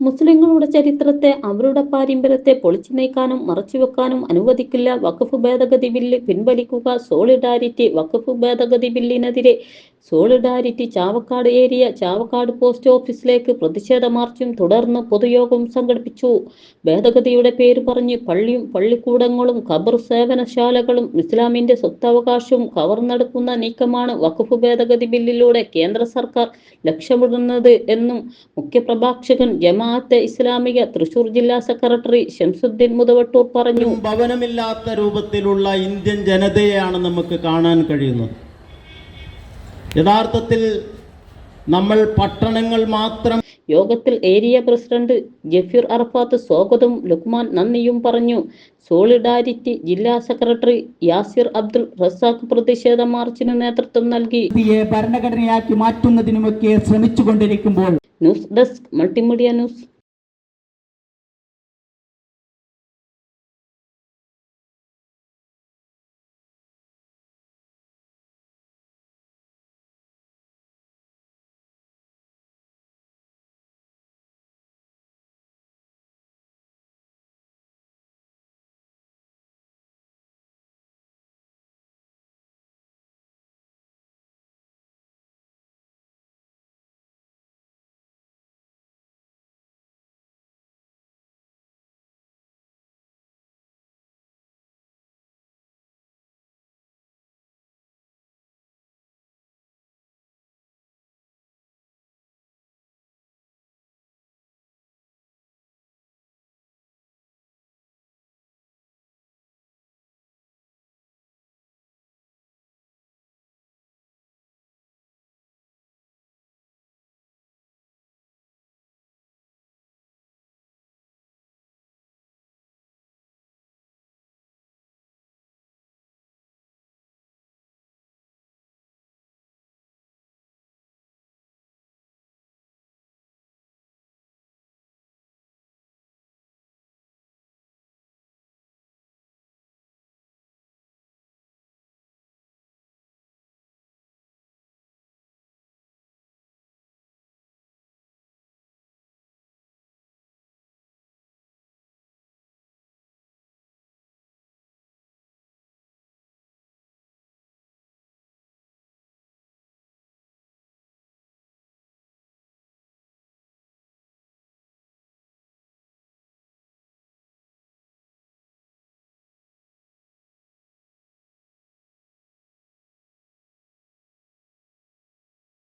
മുസ്ലിങ്ങളുടെ ചരിത്രത്തെ അവരുടെ പാരമ്പര്യത്തെ പൊളിച്ചു നീക്കാനും മറച്ചുവെക്കാനും അനുവദിക്കില്ല വഖഫ് ഭേദഗതി ബില്ല് പിൻവലിക്കുക. സോളിഡാരിറ്റി വഖഫ് ഭേദഗതി ബില്ലിനെതിരെ solidarity Chavakkad area Chavakkad post ഓഫീസിലേക്ക് പ്രതിഷേധ മാർച്ചും തുടർന്ന് പൊതുയോഗം സംഘടിപ്പിച്ചു. ഭേദഗതിയുടെ പേര് പറഞ്ഞ് പള്ളിയും പള്ളിക്കൂടങ്ങളും ഖബർ സേവനശാലകളും ഇസ്ലാമിന്റെ സ്വത്തവകാശവും കവർന്നെടുക്കുന്ന നീക്കമാണ് വഖഫ് ഭേദഗതി ബില്ലിലൂടെ കേന്ദ്ര സർക്കാർ ലക്ഷ്യമിടുന്നത് എന്നും മുഖ്യപ്രഭാഷകൻ ജമാഅത്തെ ഇസ്ലാമിക തൃശൂർ ജില്ലാ സെക്രട്ടറി ഷംസുദ്ദീൻ മുതവട്ടൂർ പറഞ്ഞു. ഭവനമില്ലാത്ത രൂപത്തിലുള്ള ഇന്ത്യൻ ജനതയെയാണ് നമുക്ക് കാണാൻ കഴിയുന്നത്. യഥാർത്ഥത്തിൽ നമ്മൾ പട്ടണങ്ങൾ മാത്രം യോഗത്തിൽ ഏരിയ പ്രസിഡന്റ് ജഫീർ അറഫാത്ത് സ്വാഗതവും ലുക്മാൻ നന്ദിയും പറഞ്ഞു. സോളിഡാരിറ്റി ജില്ലാ സെക്രട്ടറി യാസിർ അബ്ദുൾ റസാഖ് പ്രതിഷേധ മാർച്ചിന് നേതൃത്വം നൽകി. ഭരണഘടനയാക്കി മാറ്റുന്നതിനുമൊക്കെ ശ്രമിച്ചുകൊണ്ടിരിക്കുമ്പോൾ ന്യൂസ് ഡെസ്ക് മൾട്ടിമീഡിയ ന്യൂസ്.